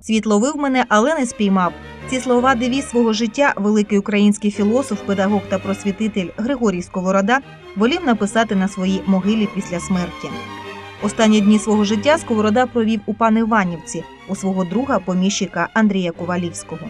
Світ ловив мене, але не спіймав. Ці слова девіз свого життя великий український філософ, педагог та просвітитель Григорій Сковорода волів написати на своїй могилі після смерті. Останні дні свого життя Сковорода провів у Паниванівці у свого друга поміщика Андрія Ковалівського.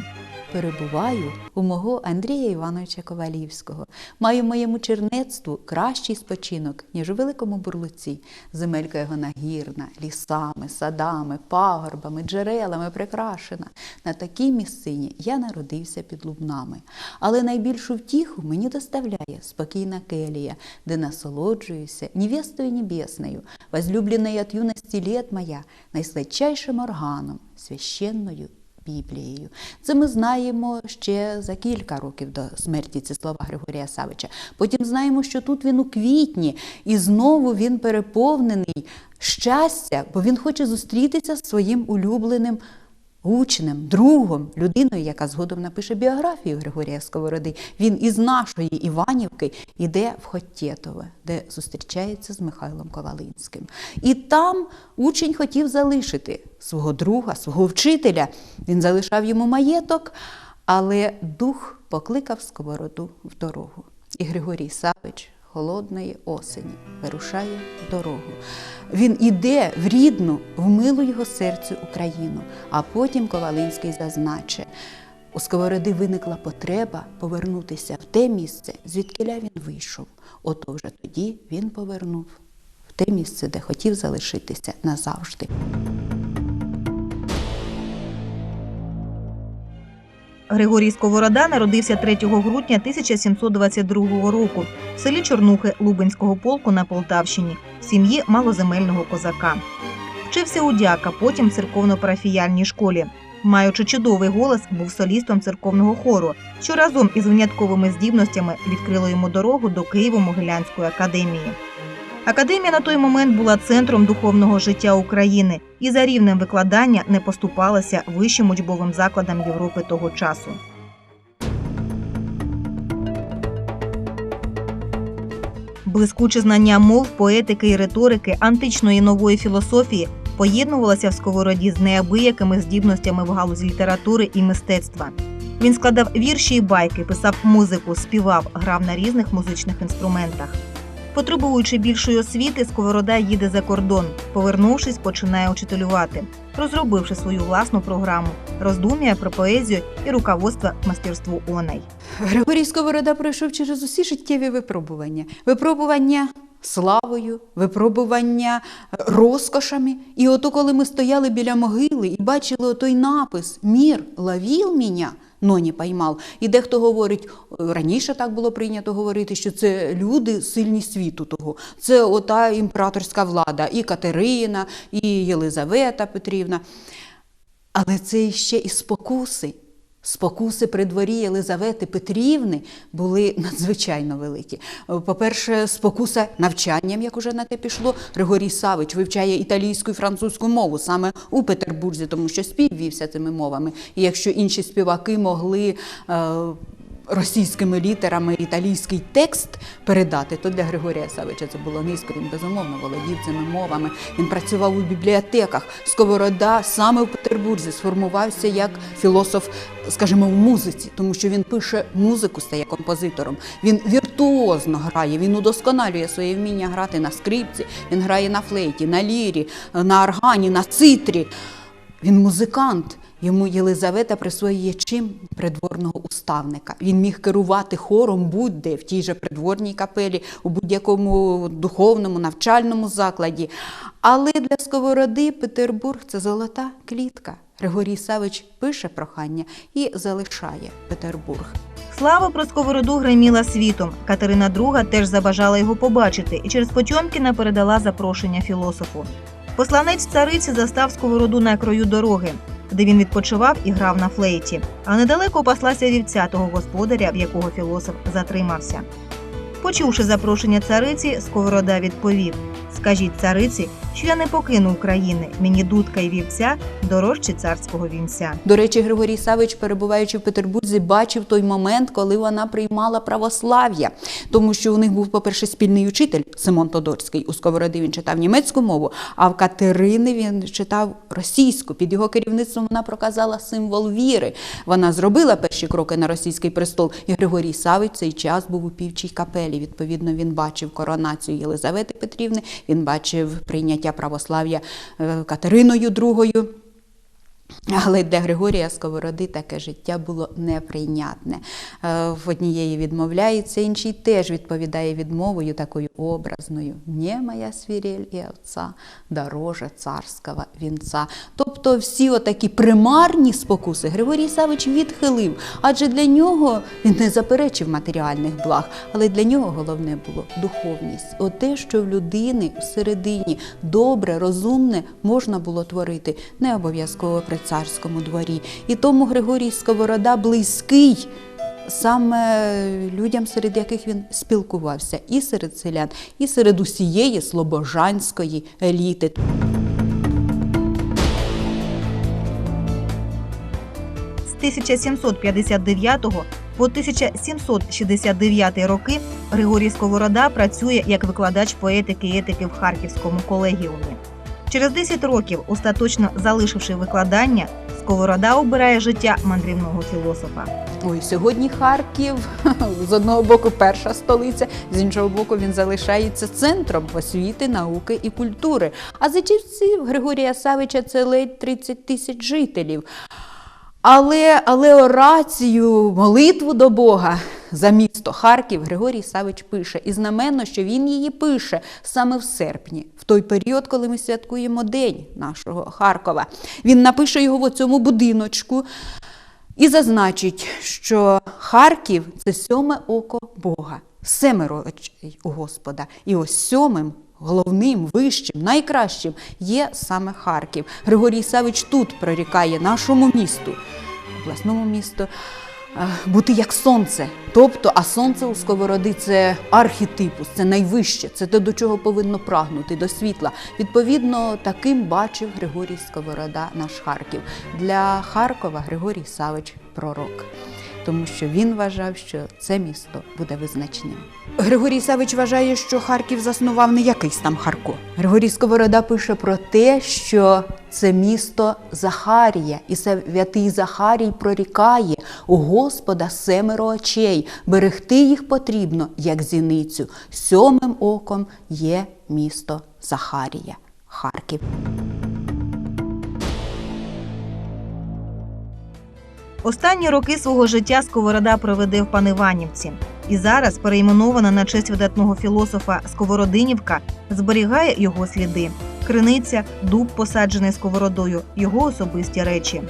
Перебуваю у мого Андрія Івановича Ковалівського. Маю моєму чернецтву кращий спочинок, ніж у великому бурлуці. Земелька його нагірна, лісами, садами, пагорбами, джерелами прикрашена. На такій місцині я народився під Лубнами. Але найбільшу втіху мені доставляє спокійна келія, де насолоджуюся невестою небесною, возлюбленою от юності лет моя, найсладчайшим органом, священною Біблією. Це ми знаємо ще за кілька років до смерті ці слова Григорія Савича. Потім знаємо, що тут він у квітні, і знову він переповнений щастя, бо він хоче зустрітися з своїм улюбленим. Учнем, другом, людиною, яка згодом напише біографію Григорія Сковороди. Він із нашої Іванівки йде в Хотєтове, де зустрічається з Михайлом Ковалинським. І там учень хотів залишити свого друга, свого вчителя. Він залишав йому маєток, але дух покликав Сковороду в дорогу. І Григорій Савич холодної осені вирушає дорогу. Він іде в рідну, в милу його серцю Україну, а потім Ковалинський зазначе. У Сковороди виникла потреба повернутися в те місце, звідкиля він вийшов. Ото вже тоді він повернув в те місце, де хотів залишитися назавжди. Григорій Сковорода народився 3 грудня 1722 року в селі Чорнухи Лубенського полку на Полтавщині в сім'ї малоземельного козака. Вчився у дяка, потім в церковно-парафіяльній школі. Маючи чудовий голос, був солістом церковного хору, що разом із винятковими здібностями відкрило йому дорогу до Києво-Могилянської академії. Академія на той момент була центром духовного життя України і за рівнем викладання не поступалася вищим учбовим закладам Європи того часу. Блискуче знання мов, поетики і риторики, античної нової філософії поєднувалося в сковороді з неабиякими здібностями в галузі літератури і мистецтва. Він складав вірші і байки, писав музику, співав, грав на різних музичних інструментах. Потребуючи більшої освіти, Сковорода їде за кордон. Повернувшись, починає учителювати, розробивши свою власну програму, роздум'я про поезію і руководство мастерству оней. Григорій Сковорода пройшов через усі життєві випробування. Випробування славою, випробування е, розкошами. І ото, коли ми стояли біля могили і бачили той напис Мір ловів мене, но не поймав. І дехто говорить, е, раніше так було прийнято говорити, що це люди сильні світу того. Це ота імператорська влада, і Катерина, і Єлизавета Петрівна. Але це ще і спокуси. Спокуси при дворі Єлизавети Петрівни були надзвичайно великі. По-перше, спокуса навчанням, як уже на те пішло. Григорій Савич вивчає італійську і французьку мову саме у Петербурзі, тому що спів вівся цими мовами. І якщо інші співаки могли. е, Російськими літерами італійський текст передати, то для Григорія Савича це було низько. Він безумовно володів цими мовами. Він працював у бібліотеках. Сковорода саме в Петербурзі сформувався як філософ, скажімо, в музиці, тому що він пише музику, стає композитором. Він віртуозно грає, він удосконалює своє вміння грати на скрипці, він грає на флейті, на лірі, на органі, на цитрі. Він музикант. Йому Єлизавета присвоює чим придворного уставника. Він міг керувати хором будь-де в тій же придворній капелі, у будь-якому духовному навчальному закладі. Але для сковороди Петербург це золота клітка. Григорій Савич пише прохання і залишає Петербург. Слава про Сковороду гриміла світом. Катерина II теж забажала його побачити і через Потьомкіна передала запрошення філософу. Посланець цариці застав Сковороду на краю дороги, де він відпочивав і грав на флейті. А недалеко паслася вівця того господаря, в якого філософ затримався. Почувши запрошення цариці, Сковорода відповів: Скажіть цариці, що я не покину України. Мені дудка й вівця дорожче царського вінця. До речі, Григорій Савич, перебуваючи в Петербурзі, бачив той момент, коли вона приймала православ'я, тому що у них був, по-перше, спільний учитель Симон Тодорський. У Сковороди він читав німецьку мову, а в Катерини він читав російську. Під його керівництвом вона проказала символ віри. Вона зробила перші кроки на російський престол. І Григорій Савич цей час був у півчій капелі. Відповідно, він бачив коронацію Єлизавети Петрівни, він бачив прийняття православ'я е, Катериною II. Але для Григорія Сковороди таке життя було неприйнятне. Е, В однієї відмовляється, іншій теж відповідає відмовою такою образною. «Не моя свірель і овца, дороже царського вінця. Тобто всі отакі примарні спокуси Григорій Савич відхилив, адже для нього він не заперечив матеріальних благ, але для нього головне було духовність. Оте, що в людини всередині добре, розумне можна було творити, не обов'язково при царському дворі. І тому Григорій Сковорода близький саме людям, серед яких він спілкувався, і серед селян, і серед усієї слобожанської еліти. З 1759 по 1769 роки Григорій Сковорода працює як викладач поетики і етики в Харківському колегіумі. Через 10 років, остаточно залишивши викладання, Сковорода обирає життя мандрівного філософа. Ой, сьогодні Харків з одного боку перша столиця, з іншого боку, він залишається центром освіти, науки і культури. А за часів Григорія Савича це ледь 30 тисяч жителів. Але, але орацію, молитву до Бога за місто Харків Григорій Савич пише. І знаменно, що він її пише саме в серпні, в той період, коли ми святкуємо День нашого Харкова. Він напише його в цьому будиночку. І зазначить, що Харків це сьоме око Бога, семеро очей у Господа. І ось сьомим, головним, вищим, найкращим є саме Харків. Григорій Савич тут прорікає нашому місту, обласному місту. Бути як сонце, тобто, а сонце у сковороди це архетипус, це найвище, це те, до чого повинно прагнути, до світла. Відповідно, таким бачив Григорій Сковорода наш Харків. Для Харкова Григорій Савич пророк, тому що він вважав, що це місто буде визначним. Григорій Савич вважає, що Харків заснував не якийсь там Харко. Григорій Сковорода пише про те, що це місто Захарія, і святий Захарій прорікає у Господа семеро очей. Берегти їх потрібно, як зіницю. Сьомим оком є місто Захарія, Харків. Останні роки свого життя Сковорода проведе в Паниванівці. І зараз, перейменована на честь видатного філософа Сковородинівка, зберігає його сліди: криниця, дуб, посаджений сковородою, його особисті речі.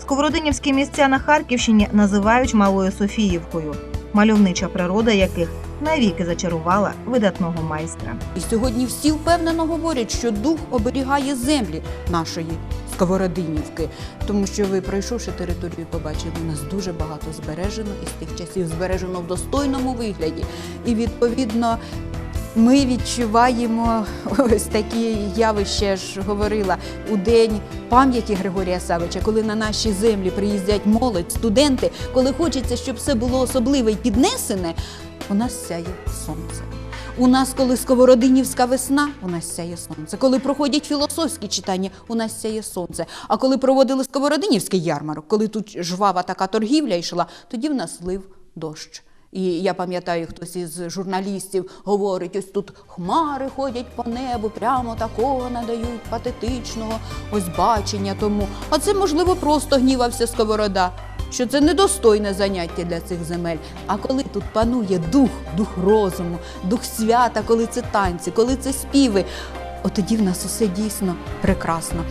Сковородинівські місця на Харківщині називають Малою Софіївкою, мальовнича природа яких навіки зачарувала видатного майстра. І сьогодні всі впевнено говорять, що дух оберігає землі нашої Сковородинівки, тому що ви, пройшовши територію, побачили, у нас дуже багато збережено і з тих часів збережено в достойному вигляді. І відповідно. Ми відчуваємо ось такі явища, ж говорила у день пам'яті Григорія Савича, коли на наші землі приїздять молодь, студенти, коли хочеться, щоб все було особливе і піднесене, у нас сяє сонце. У нас, коли сковородинівська весна, у нас сяє сонце. Коли проходять філософські читання, у нас сяє сонце. А коли проводили сковородинівський ярмарок, коли тут жвава така торгівля йшла, тоді в нас лив дощ. І я пам'ятаю, хтось із журналістів говорить: ось тут хмари ходять по небу, прямо такого надають патетичного ось бачення тому. А це, можливо, просто гнівався сковорода що це недостойне заняття для цих земель. А коли тут панує дух, дух розуму, дух свята, коли це танці, коли це співи, от тоді в нас усе дійсно прекрасно.